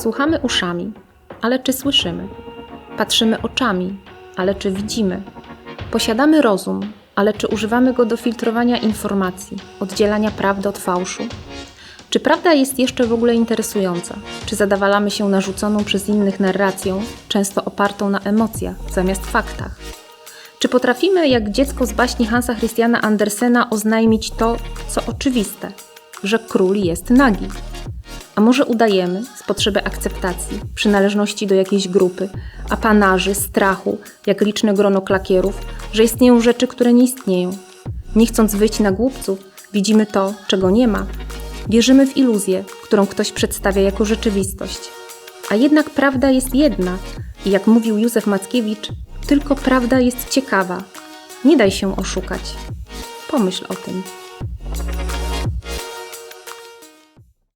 Słuchamy uszami, ale czy słyszymy? Patrzymy oczami, ale czy widzimy? Posiadamy rozum, ale czy używamy go do filtrowania informacji, oddzielania prawdy od fałszu? Czy prawda jest jeszcze w ogóle interesująca? Czy zadawalamy się narzuconą przez innych narracją, często opartą na emocjach zamiast faktach? Czy potrafimy, jak dziecko z baśni Hansa Christiana Andersena, oznajmić to, co oczywiste, że król jest nagi? A może udajemy z potrzeby akceptacji, przynależności do jakiejś grupy, apanaży, strachu, jak liczne grono klakierów, że istnieją rzeczy, które nie istnieją? Nie chcąc wyjść na głupców, widzimy to, czego nie ma. Wierzymy w iluzję, którą ktoś przedstawia jako rzeczywistość. A jednak prawda jest jedna i jak mówił Józef Mackiewicz, tylko prawda jest ciekawa. Nie daj się oszukać. Pomyśl o tym.